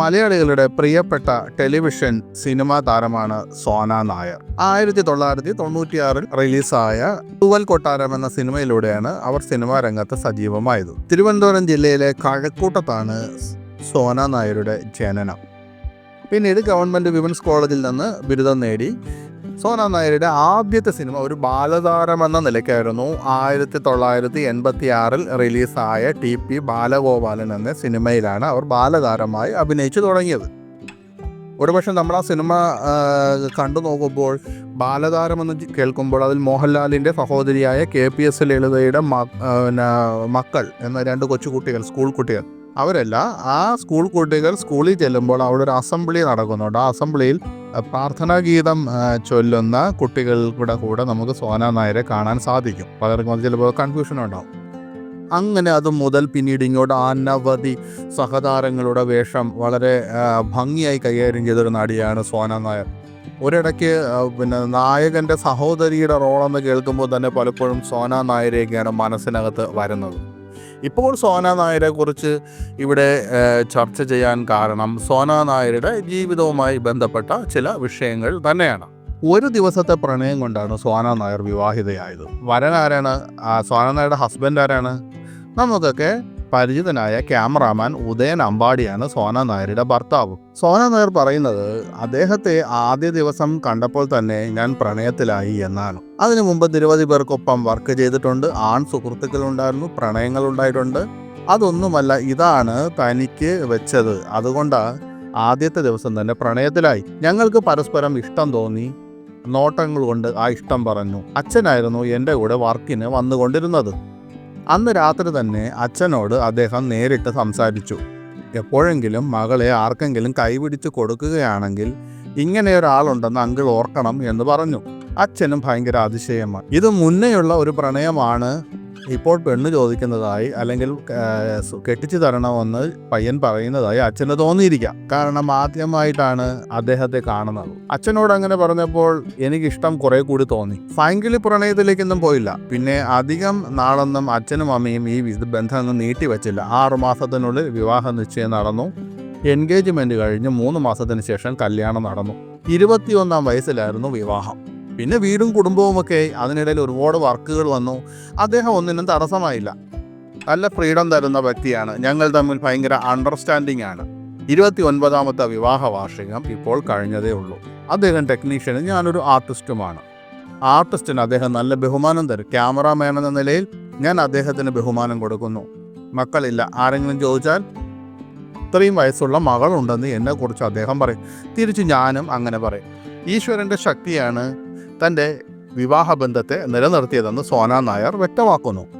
മലയാളികളുടെ പ്രിയപ്പെട്ട television cinema താരമാണ് സോന നായർ. ആയിരത്തി തൊള്ളായിരത്തി തൊണ്ണൂറ്റിയാറിൽ റിലീസായ തൂവൽ കൊട്ടാരം എന്ന സിനിമയിലൂടെയാണ് അവർ സിനിമാ രംഗത്ത് സജീവമായത്. തിരുവനന്തപുരം ജില്ലയിലെ കഴക്കൂട്ടത്താണ് സോന നായരുടെ ജനനം. പിന്നീട് ഗവൺമെന്റ് വിമൻസ് കോളേജിൽ നിന്ന് ബിരുദം നേടി സോന നായരുടെ ആദ്യത്തെ സിനിമ ഒരു ബാലതാരം എന്ന നിലയ്ക്കായിരുന്നു. ആയിരത്തി തൊള്ളായിരത്തി എൺപത്തി ആറിൽ റിലീസായ ടി പി ബാലഗോപാലൻ എന്ന സിനിമയിലാണ് അവർ ബാലതാരമായി അഭിനയിച്ചു തുടങ്ങിയത്. ഒരുപക്ഷെ നമ്മൾ ആ സിനിമ കണ്ടു നോക്കുമ്പോൾ ബാലതാരം എന്ന് കേൾക്കുമ്പോൾ അതിൽ മോഹൻലാലിന്റെ സഹോദരിയായ കെ പി എസ് ലളിതയുടെ മക്കൾ എന്ന രണ്ട് കൊച്ചുകുട്ടികൾ സ്കൂൾ കുട്ടികൾ അവരല്ല ആ സ്കൂൾ കുട്ടികൾ സ്കൂളിൽ ചെല്ലുമ്പോൾ അവിടെ ഒരു അസംബ്ലി നടക്കുന്നുണ്ട്. ആ അസംബ്ലിയിൽ പ്രാർത്ഥനാ ഗീതം ചൊല്ലുന്ന കുട്ടികളുടെ കൂടെ നമുക്ക് സോന നായരെ കാണാൻ സാധിക്കും. പലർക്കും അത് ചിലപ്പോൾ കൺഫ്യൂഷൻ ഉണ്ടാവും. അങ്ങനെ അത് മുതൽ പിന്നീട് ഇങ്ങോട്ട് അനവധി സഹതാരങ്ങളുടെ വേഷം വളരെ ഭംഗിയായി കൈകാര്യം ചെയ്തൊരു നടിയാണ് സോന നായർ. ഒരിടയ്ക്ക് പിന്നെ നായകന്റെ സഹോദരിയുടെ റോളെന്ന് കേൾക്കുമ്പോൾ തന്നെ പലപ്പോഴും സോന നായരെയൊക്കെയാണ് മനസ്സിനകത്ത് വരുന്നത്. ഇപ്പോൾ സോന നായരെ കുറിച്ച് ഇവിടെ ചർച്ച ചെയ്യാൻ കാരണം സോന നായരുടെ ജീവിതവുമായി ബന്ധപ്പെട്ട ചില വിഷയങ്ങൾ തന്നെയാണ്. ഒരു ദിവസത്തെ പ്രണയം കൊണ്ടാണ് സോന നായർ വിവാഹിതയായത്. വരൻ ആരാണ് സോന നായരുടെ ഹസ്ബൻഡ് ആരാണ്? നമുക്കൊക്കെ പരിചിതനായ ക്യാമറാമാൻ ഉദയൻ അമ്പാടിയാണ് സോന നായരുടെ ഭർത്താവ്. സോന നായർ പറയുന്നത് അദ്ദേഹത്തെ ആദ്യ ദിവസം കണ്ടപ്പോൾ തന്നെ ഞാൻ പ്രണയത്തിലായി എന്നാണ്. അതിനു മുമ്പ് നിരവധി പേർക്കൊപ്പം വർക്ക് ചെയ്തിട്ടുണ്ട് ആൺ സുഹൃത്തുക്കളുണ്ടായിരുന്നു പ്രണയങ്ങൾ ഉണ്ടായിട്ടുണ്ട് അതൊന്നുമല്ല ഇതാണ് തനിക്ക് വെച്ചത്. അതുകൊണ്ടാണ് ആദ്യത്തെ ദിവസം തന്നെ പ്രണയത്തിലായി. ഞങ്ങൾക്ക് പരസ്പരം ഇഷ്ടം തോന്നി നോട്ടങ്ങൾ കൊണ്ട് ആ ഇഷ്ടം പറഞ്ഞു. അച്ഛനായിരുന്നു എന്റെ കൂടെ വർക്കിന് വന്നുകൊണ്ടിരുന്നത്. അന്ന് രാത്രി തന്നെ അച്ഛനോട് അദ്ദേഹം നേരിട്ട് സംസാരിച്ചു. എപ്പോഴെങ്കിലും മകളെ ആർക്കെങ്കിലും കൈപിടിച്ച് കൊടുക്കുകയാണെങ്കിൽ ഇങ്ങനെ ഒരാളുണ്ടെന്ന് അങ്കിൾ ഓർക്കണം എന്ന് പറഞ്ഞു. അച്ഛനും ഭയങ്കര അതിശയമാണ് ഇത് മുന്നേയുള്ള ഒരു പ്രണയമാണ് ഇപ്പോൾ പെണ്ണ് ചോദിക്കുന്നതായി അല്ലെങ്കിൽ കെട്ടിച്ചു തരണമെന്ന് പയ്യൻ പറയുന്നതായി അച്ഛന് തോന്നിയിരിക്കാം. കാരണം ആദ്യമായിട്ടാണ് അദ്ദേഹത്തെ കാണുന്നത്. അച്ഛനോട് അങ്ങനെ പറഞ്ഞപ്പോൾ എനിക്കിഷ്ടം കുറെ കൂടി തോന്നി. ഫൈങ്കിളി പ്രണയത്തിലേക്കൊന്നും പോയില്ല. പിന്നെ അധികം നാളൊന്നും അച്ഛനും അമ്മയും ഈ ബന്ധം നീട്ടിവെച്ചില്ല. ആറുമാസത്തിനുള്ളിൽ വിവാഹ നിശ്ചയം നടന്നു. എൻഗേജ്മെന്റ് കഴിഞ്ഞ് മൂന്ന് മാസത്തിന് ശേഷം കല്യാണം നടന്നു. ഇരുപത്തിയൊന്നാം വയസ്സിലായിരുന്നു വിവാഹം. പിന്നെ വീടും കുടുംബവുമൊക്കെ അതിനിടയിൽ ഒരുപാട് വർക്കുകൾ വന്നു. അദ്ദേഹം ഒന്നിനും തടസ്സമായില്ല. നല്ല ഫ്രീഡം തരുന്ന വ്യക്തിയാണ്. ഞങ്ങൾ തമ്മിൽ ഭയങ്കര അണ്ടർസ്റ്റാൻഡിംഗ് ആണ്. ഇരുപത്തി ഒൻപതാമത്തെ വിവാഹ വാർഷികം ഇപ്പോൾ കഴിഞ്ഞതേ ഉള്ളൂ. അദ്ദേഹം ടെക്നീഷ്യനും ഞാനൊരു ആർട്ടിസ്റ്റുമാണ് ആർട്ടിസ്റ്റിന് അദ്ദേഹം നല്ല ബഹുമാനം തരും. ക്യാമറാമാൻ എന്ന നിലയിൽ ഞാൻ അദ്ദേഹത്തിന് ബഹുമാനം കൊടുക്കുന്നു. മക്കളില്ല ആരെങ്കിലും ചോദിച്ചാൽ ഇത്രയും വയസ്സുള്ള മകളുണ്ടെന്ന് എന്നെക്കുറിച്ച് അദ്ദേഹം പറയും. തിരിച്ച് ഞാനും അങ്ങനെ പറയും. ഈശ്വരന്റെ ശക്തിയാണ് തന്റെ വിവാഹബന്ധത്തെ നിലനിർത്തിയതെന്ന് സോന നായർ വ്യക്തമാക്കുന്നു.